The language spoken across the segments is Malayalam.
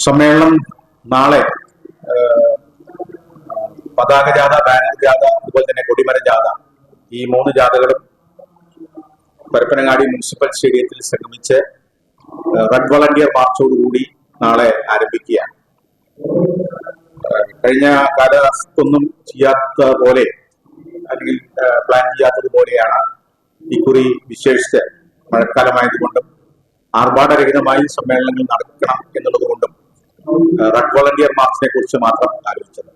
സമ്മേളനം നാളെ പതാക ജാഥ ബാനർ ജാഥ അതുപോലെ തന്നെ കൊടിമര ജാഥ. ഈ മൂന്ന് ജാഥകളും പരപ്പനങ്ങാടി മുനിസിപ്പൽ സ്റ്റേഡിയത്തിൽ സംഗമിച്ച് റെഡ് വളണ്ടിയർ മാർച്ചോടുകൂടി നാളെ ആരംഭിക്കുകയാണ്. കഴിഞ്ഞ കാലത്തൊന്നും ചെയ്യാത്ത പോലെ അല്ലെങ്കിൽ പ്ലാൻ ചെയ്യാത്തതുപോലെയാണ് ഇക്കുറി വിശേഷിച്ച് മഴക്കാലമായതുകൊണ്ടും ആർഭാടരഹിതമായി സമ്മേളനങ്ങൾ നടക്കണം എന്നുള്ളതുകൊണ്ടും ഏഹ്, റെഡ് വോളണ്ടിയർ മാർച്ചിനെ കുറിച്ച് മാത്രം ആലോചിച്ചത്.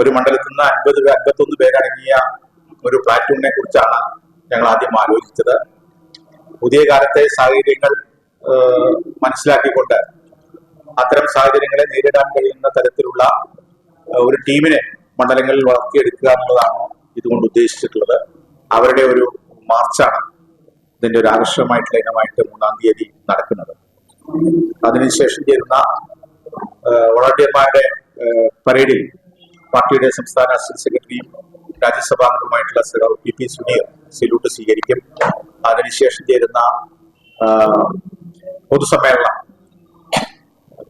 ഒരു മണ്ഡലത്തിൽ നിന്ന് അൻപത് അൻപത്തൊന്ന് പേരടങ്ങിയ ഒരു പ്ലാറ്റൂണിനെ കുറിച്ചാണ് ഞങ്ങൾ ആദ്യം ആലോചിച്ചത്. പുതിയ കാലത്തെ സാഹചര്യങ്ങൾ മനസ്സിലാക്കിക്കൊണ്ട് അത്തരം സാഹചര്യങ്ങളെ നേരിടാൻ കഴിയുന്ന തരത്തിലുള്ള ഒരു ടീമിനെ മണ്ഡലങ്ങളിൽ വളർത്തിയെടുക്കുക എന്നുള്ളതാണ് ഇതുകൊണ്ട് ഉദ്ദേശിച്ചിട്ടുള്ളത്. അവരുടെ ഒരു മാർച്ചാണ് ഇതിന്റെ ഒരു ആകർഷകമായിട്ടുള്ള ഇനമായിട്ട് മൂന്നാം തീയതി നടക്കുന്നത്. അതിനുശേഷം ചേരുന്ന വളണ്ടിയർമാരുടെ പരേഡിൽ പാർട്ടിയുടെ സംസ്ഥാന അസിസ്റ്റന്റ് സെക്രട്ടറി രാജ്യസഭാംഗമായിട്ടുള്ള സഖാവ് പി പി സുനീർ സല്യൂട്ട് സ്വീകരിക്കും. അതിനുശേഷം ചേരുന്ന പൊതുസമ്മേളനം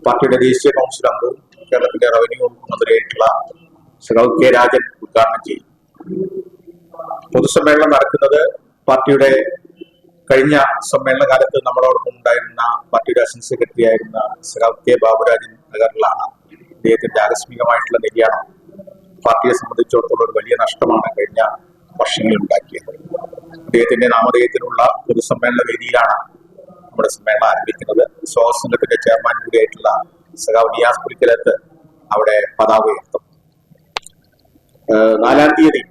പാർട്ടിയുടെ ദേശീയ കൗൺസിൽ അംഗവും കേരളത്തിന്റെ റവന്യൂ മന്ത്രിയായിട്ടുള്ള സഖാവ് കെ രാജൻ ഉദ്ഘാടനം ചെയ്യും. പൊതുസമ്മേളനം നടക്കുന്നത് പാർട്ടിയുടെ കഴിഞ്ഞ സമ്മേളന കാലത്ത് നമ്മളോടൊപ്പം ഉണ്ടായിരുന്ന പാർട്ടിയുടെ അസിസ്റ്റന്റ് സെക്രട്ടറി ആയിരുന്ന സഖാവ് കെ ബാബുരാജൻ നഗറിലാണ് അദ്ദേഹത്തിന്റെ ആകസ്മികമായിട്ടുള്ള നിര്യാണം പാർട്ടിയെ സംബന്ധിച്ചിടത്തോളം ഒരു വലിയ നഷ്ടമാണ് കഴിഞ്ഞ വർഷങ്ങളിൽ ഉണ്ടാക്കിയത്. അദ്ദേഹത്തിന്റെ നാമധേയത്തിലുള്ള പൊതുസമ്മേളന വേദിയിലാണ് നമ്മുടെ സമ്മേളനം ആരംഭിക്കുന്നത്. സ്വാഗത സംഘത്തിന്റെ ചെയർമാൻ കൂടിയായിട്ടുള്ള സഖാവ് നിയാസ് പുലിക്കലത്ത് അവിടെ പതാക ഉയർത്തും. നാലാം തീയതി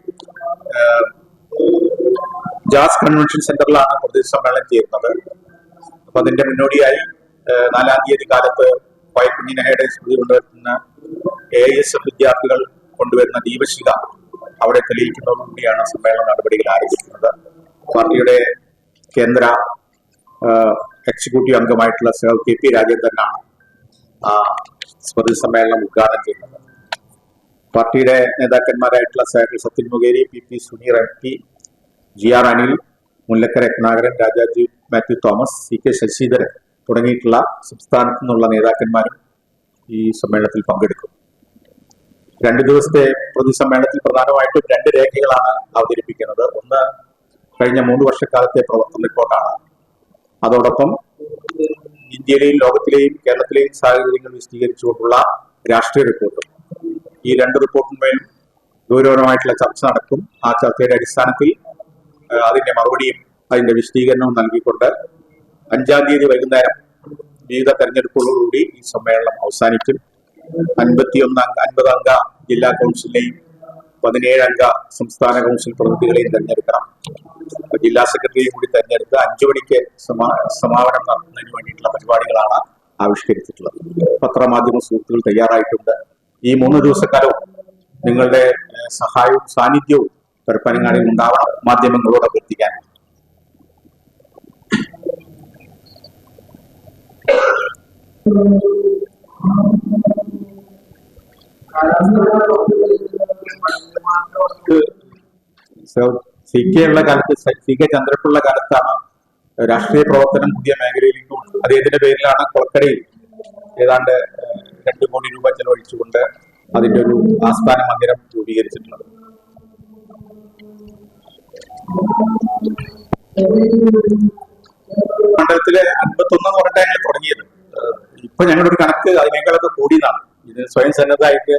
ജാസ് കൺവെൻഷൻ സെന്ററിലാണ് പ്രതിനിധി സമ്മേളനം ചെയ്യുന്നത്. അപ്പൊ അതിന്റെ മുന്നോടിയായി നാലാം തീയതി കാലത്ത് വൈകുഞ്ഞിനഹയുടെ സ്മൃതി കൊണ്ടുവരുന്ന എ എസ് എഫ് വിദ്യാർത്ഥികൾ കൊണ്ടുവരുന്ന ദീപശിഖ അവിടെ തെളിയിക്കുന്നതോടുകൂടിയാണ് സമ്മേളന നടപടികൾ ആരംഭിക്കുന്നത്. പാർട്ടിയുടെ കേന്ദ്ര എക്സിക്യൂട്ടീവ് അംഗമായിട്ടുള്ള സർ കെ പി രാജേന്ദ്രനാണ് ആ സ്മൃതി സമ്മേളനം ഉദ്ഘാടനം ചെയ്യുന്നത്. പാർട്ടിയുടെ നേതാക്കന്മാരായിട്ടുള്ള സഹകരി Sathyan Mokeri P P Suneer M P G R Anil Mullakkara Ratnakaran Rajaji Mathew Thomas C K Sasidharan തുടങ്ങിയിട്ടുള്ള സംസ്ഥാനത്തു നിന്നുള്ള നേതാക്കന്മാരും ഈ സമ്മേളനത്തിൽ പങ്കെടുക്കും. രണ്ട് ദിവസത്തെ പൊതുസമ്മേളനത്തിൽ പ്രധാനമായിട്ടും രണ്ട് രേഖകളാണ് അവതരിപ്പിക്കുന്നത്. ഒന്ന് കഴിഞ്ഞ മൂന്ന് വർഷക്കാലത്തെ പ്രവർത്തന റിപ്പോർട്ടാണ്. അതോടൊപ്പം ഇന്ത്യയിലെയും ലോകത്തിലെയും കേരളത്തിലെയും സാഹചര്യങ്ങൾ വിശദീകരിച്ചുകൊണ്ടുള്ള രാഷ്ട്രീയ റിപ്പോർട്ടും. ഈ രണ്ട് റിപ്പോർട്ടിന്മേൽ ഗൗരവമായിട്ടുള്ള ചർച്ച നടക്കും. ആ ചർച്ചയുടെ അടിസ്ഥാനത്തിൽ അതിന്റെ മറുപടിയും അതിന്റെ വിശദീകരണവും നൽകിക്കൊണ്ട് അഞ്ചാം തീയതി വൈകുന്നേരം വിവിധ തെരഞ്ഞെടുപ്പുകളോടുകൂടി ഈ സമ്മേളനം അവസാനിക്കും. അൻപത്തിയൊന്നാം അംഗ അൻപത് അംഗ ജില്ലാ കൗൺസിലിനെയും പതിനേഴ് അംഗ സംസ്ഥാന കൗൺസിൽ പ്രതിനിധികളെയും തെരഞ്ഞെടുക്കണം. ജില്ലാ സെക്രട്ടറിയും കൂടി തെരഞ്ഞെടുത്ത് അഞ്ചു മണിക്ക് സമാ സമാപനം നടത്തുന്നതിന് വേണ്ടിയിട്ടുള്ള പരിപാടികളാണ് ആവിഷ്കരിച്ചിട്ടുള്ളത്. പത്രമാധ്യമ സുഹൃത്തുക്കൾ തയ്യാറായിട്ടുണ്ട്. ഈ മൂന്ന് ദിവസക്കാലവും നിങ്ങളുടെ സഹായവും സാന്നിധ്യവും പരപ്പനങ്ങാടിയിൽ ഉണ്ടാവണം. മാധ്യമങ്ങളോട് അഭ്യർത്ഥിക്കാൻ. സി കെ ഉള്ള കാലത്ത് സി കെ ചന്ദ്രപ്പുള്ള കാലത്താണ് രാഷ്ട്രീയ പ്രവർത്തനം പുതിയ മേഖലയിലേക്കും അദ്ദേഹത്തിന്റെ പേരിലാണ് കൊളക്കടയിൽ ഏതാണ്ട് രണ്ട് കോടി രൂപ ചെലവഴിച്ചുകൊണ്ട് അതിന്റെ ഒരു ആസ്ഥാന മന്ദിരം രൂപീകരിച്ചിട്ടുള്ളത്. മണ്ഡലത്തിലെ അൻപത്തി അൻപത്തൊന്ന് ക്വാറന്റൈനിൽ തുടങ്ങിയത്. ഇപ്പൊ ഞങ്ങളൊരു കണക്ക് അതിനേക്കാളൊക്കെ കൂടിയതാണ്. ഇത് സ്വയം സന്നദ്ധമായിട്ട്